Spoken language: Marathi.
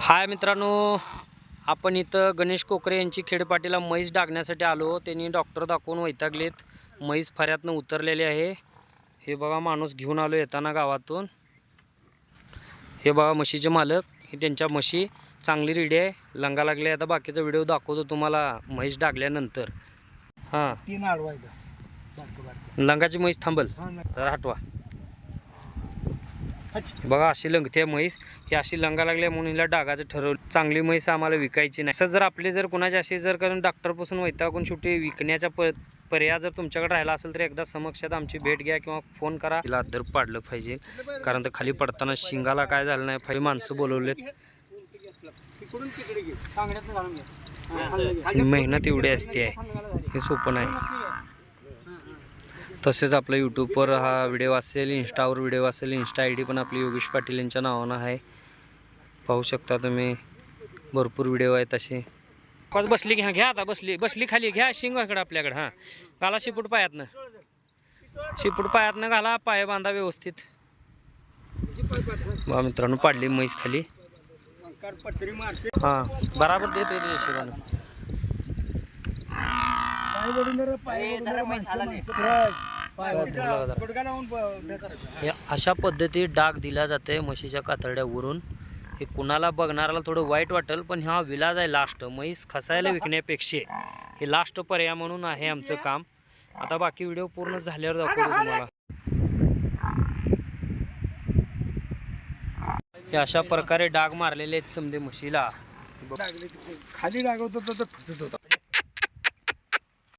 हाय मित्रांनो आपण इथं गणेश कोकरे यांची खेडपाटीला म्हैस डागण्यासाठी आलो. त्यांनी डॉक्टर दाखवून वैतागलेत. म्हैस फऱ्यातनं उतरलेले आहे. हे बघा माणूस घेऊन आलो येताना गावातून. हे बघा म्हशीचे मालक. हे त्यांच्या म्हशी. चांगली रेडी आहे. लंगा लागले आता बाकीचा व्हिडिओ दाखवतो तुम्हाला म्हैस डागल्यानंतर. हां. तीन आडवायचं. लंगाची म्हैस थांबल. जरा हटवा. हट. बघा अशी लंगते म्हैस. ही अशी लंगा लागल्या म्हणून हिला डागाचं ठरवलं. चांगली म्हैस आम्हाला विकायची नाही. असं जर आपले जर कोणाचे असे जर कारण डॉक्टरपासून वैतागून शेवटी विकण्याचा प पर्याय जर तुमच्याकडे राहिला असेल तर एकदा समक्षात आमची भेट घ्या किंवा फोन करा. तिला अद्दर पाडलं पाहिजे. कारण तर खाली पडताना शिंगाला काय झालं नाही. फाई माणसं बोलवलेत. मेहनत एवढी असते. आहे. हे सोपं नाही. तसेच आपल्या यूट्यूबवर हा व्हिडिओ असेल इंस्टावर व्हिडिओ असेल इंस्टा आय डी पण आपली योगेश पाटील यांच्या नावानं आहे. पाहू शकता तुम्ही भरपूर व्हिडिओ आहेत कॉज बसली घ्या घ्या आता बसली बसली खाली घ्या शिंग इकडं आपल्याकडं हां. घाला शिपूट पायातनं. शिपूट पायातनं घाला पाय बांधा व्यवस्थित. बा मित्रांनो पाडली म्हैस खाली. हां बराबर देतो ते हिशोबानं. हे अशा पद्धती डाग दिला जाते म्हशीच्या कातरड्यावरून हे कुणाला बघणाऱ्याला थोडं वाईट वाटेल पण हा विलाज आहे लास्ट म्हैस खसायला विकण्यापेक्षा हे लास्ट पर्याय म्हणून आहे आमचं काम. आता बाकी व्हिडिओ पूर्ण झाल्यावर दाखवतो तुम्हाला. हे अशा प्रकारे डाग मारलेले आहेत समजे म्हशीला. खाली लागवत होता फसत होता.